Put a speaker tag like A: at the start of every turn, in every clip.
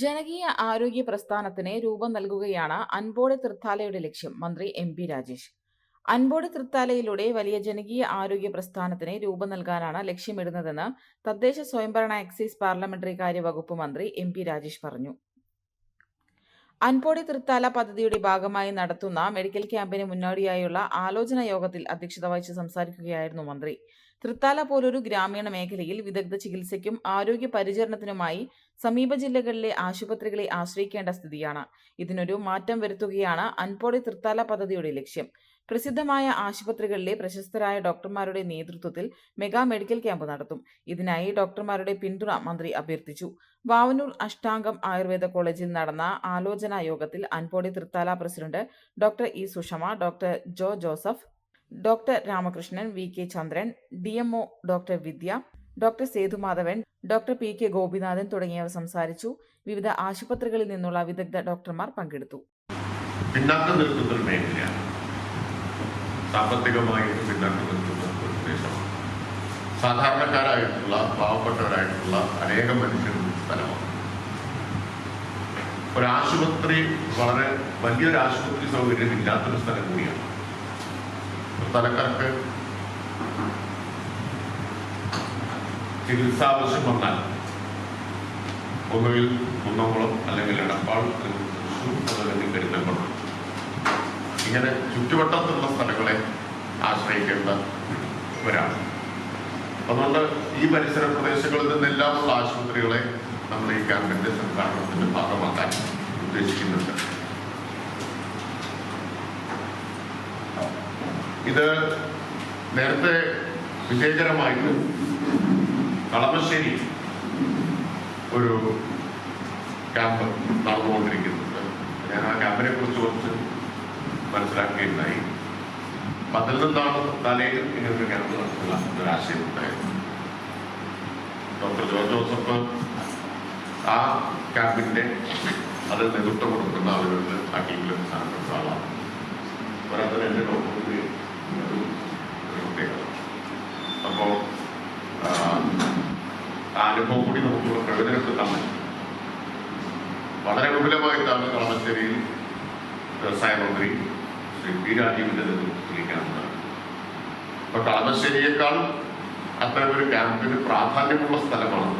A: ജനകീയ ആരോഗ്യ പ്രസ്ഥാനത്തിന് രൂപം നൽകുകയാണ് അൻപോട് തൃത്താലയുടെ ലക്ഷ്യം മന്ത്രി എം പി രാജേഷ്. അൻപോട് തൃത്താലയിലൂടെ വലിയ ജനകീയ ആരോഗ്യ പ്രസ്ഥാനത്തിന് രൂപം നൽകാനാണ് ലക്ഷ്യമിടുന്നതെന്ന് തദ്ദേശ സ്വയംഭരണ എക്സൈസ് പാർലമെന്ററി കാര്യ വകുപ്പ് മന്ത്രി എം പി രാജേഷ് പറഞ്ഞു. അൻപോടി തൃത്താല പദ്ധതിയുടെ ഭാഗമായി നടത്തുന്ന മെഡിക്കൽ ക്യാമ്പിന് മുന്നോടിയായുള്ള ആലോചന യോഗത്തിൽ അധ്യക്ഷത വഹിച്ച് സംസാരിക്കുകയായിരുന്നു മന്ത്രി. തൃത്താല പോലൊരു ഗ്രാമീണ മേഖലയിൽ വിദഗ്ധ ചികിത്സയ്ക്കും ആരോഗ്യ പരിചരണത്തിനുമായി സമീപ ജില്ലകളിലെ ആശുപത്രികളെ ആശ്രയിക്കേണ്ട സ്ഥിതിയാണ്. ഇതിനൊരു മാറ്റം വരുത്തുകയാണ് അൻപോളി തൃത്താല പദ്ധതിയുടെ ലക്ഷ്യം. പ്രസിദ്ധമായ ആശുപത്രികളിലെ പ്രശസ്തരായ ഡോക്ടർമാരുടെ നേതൃത്വത്തിൽ മെഗാ മെഡിക്കൽ ക്യാമ്പ് നടത്തും. ഇതിനായി ഡോക്ടർമാരുടെ പിന്തുണ മന്ത്രി അഭ്യർത്ഥിച്ചു. വാവനൂർ അഷ്ടാംഗം ആയുർവേദ കോളേജിൽ നടന്ന ആലോചനാ യോഗത്തിൽ Anpodi Thrithala president doctor E Sushama doctor Jo Joseph doctor Ramakrishnan V K Chandran D M O doctor Vidya doctor Sethumadhavan doctor P K Gopinathan തുടങ്ങിയവർ സംസാരിച്ചു. വിവിധ ആശുപത്രികളിൽ നിന്നുള്ള വിദഗ്ധ ഡോക്ടർമാർ പങ്കെടുത്തു.
B: പിന്നാക്കം നിൽക്കുന്ന ഒരു മേഖലയാണ്. സാമ്പത്തികമായി പിന്നാക്കം നിൽക്കുന്ന ഒരു പ്രദേശമാണ്. സാധാരണക്കാരായിട്ടുള്ള പാവപ്പെട്ടവരായിട്ടുള്ള അനേകം മനുഷ്യരുടെ സ്ഥലമാണ്. ഒരു ആശുപത്രി വളരെ വലിയൊരു ആശുപത്രി സൗകര്യം ഇല്ലാത്തൊരു സ്ഥലം കൂടിയാണ്. സ്ഥലക്കാർക്ക് ചികിത്സ ആവശ്യം വന്നാൽ ഒന്നുകിൽ കുന്നംകുളം അല്ലെങ്കിൽ എടപ്പാൾ അല്ലെങ്കിൽ തൃശ്ശൂർ ഇങ്ങനെ ചുറ്റുവട്ടത്തുള്ള സ്ഥലങ്ങളെ ആശ്രയിക്കേണ്ട ആശ്രയിക്കേണ്ടവരാണ് അതുകൊണ്ട് ഈ പരിസര പ്രദേശങ്ങളിൽ നിന്നെല്ലാമുള്ള ആശുപത്രികളെ നമ്മൾ ഈ ക്യാമ്പിന്റെ സംഘാടനത്തിന്റെ ഭാഗമാക്കാൻ ഉദ്ദേശിക്കുന്നുണ്ട്. ഇത് നേരത്തെ വിജയകരമായിട്ട് കളമശ്ശേരി ഒരു ക്യാമ്പ് നടന്നുകൊണ്ടിരിക്കുന്നുണ്ട്. ഞാൻ ആ ക്യാമ്പിനെ കുറിച്ച് കുറച്ച് മനസ്സിലാക്കുകയുണ്ടായി. അപ്പൊ അതിൽ നിന്നാണ് തലയിൽ ഇങ്ങനൊരു ക്യാമ്പ് നടത്തുക എന്നൊരാശയം ഉണ്ടായത്. ഡോക്ടർ ജോർജ് ജോസഫ് ആ ക്യാമ്പിന്റെ അതിൽ നേതൃത്വം കൊടുക്കുന്ന ആളുകളിൽ ആ ടീമിൽ സ്ഥാനപ്പെട്ട ആളാണ്. ഒരത്ര എന്റെ ഡോക്ടറിന്റെ ഒരു ഒരു പ്രത്യേകത അപ്പോൾ ആ അനുഭവം കൂടി നമുക്ക് പ്രയോജനപ്പെടുത്താൻ പറ്റും. വളരെ വിപുലമായിട്ടാണ് കളമശ്ശേരിയിൽ വ്യവസായ മന്ത്രി ശ്രീ പി രാജീവിന്റെ നേതൃത്വത്തിലേക്കാണ് അപ്പൊ കളമശ്ശേരിയേക്കാൾ അത്തരം ഒരു ക്യാമ്പിന് പ്രാധാന്യമുള്ള സ്ഥലമാണ്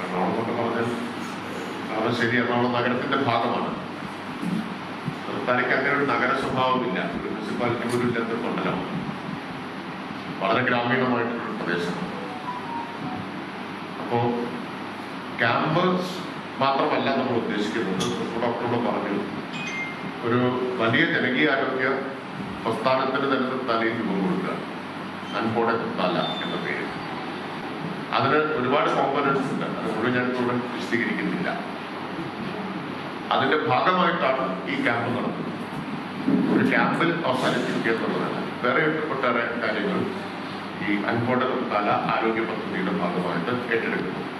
B: എറണാകുളം എന്നൊക്കെ പറഞ്ഞാൽ കളമശ്ശേരി എറണാകുളം നഗരത്തിന്റെ ഭാഗമാണ്. തനിക്ക് അങ്ങനെ ഒരു നഗര സ്വഭാവമില്ല. ഒരു മുനിസിപ്പാലിറ്റി പോലും ഇല്ലാത്ത മണ്ഡലമാണ്. വളരെ ഗ്രാമീണമായിട്ടുള്ള പ്രദേശമാണ് അപ്പോ ക്യാമ്പ് മാത്രമല്ല നമ്മൾ ഉദ്ദേശിക്കുന്നത് ഡോക്ടറോട് പറഞ്ഞു. ഒരു വലിയ ജനകീയാരോഗ്യ പ്രസ്ഥാനത്തിന് തന്നെ തലയിൽ രൂപം കൊടുക്കുക. അൻപോടെ തല എന്ന പേര്. അതിന് ഒരുപാട് കോമ്പനൻസ് ഉണ്ട്. അത് മുഴുവൻ ഞാൻ ഇവിടെ വിശദീകരിക്കുന്നില്ല. അതിന്റെ ഭാഗമായിട്ടാണ് ഈ ക്യാമ്പ് നടത്തുന്നത്. ഒരു ക്യാമ്പിൽ അവസാനിപ്പിക്കുക എന്നുള്ളതാണ് വേറെ ഒട്ടേറെ കാര്യങ്ങൾ ഈ അൻപോടെ തല ആരോഗ്യ പദ്ധതിയുടെ ഭാഗമായിട്ട് ഏറ്റെടുക്കുന്നു.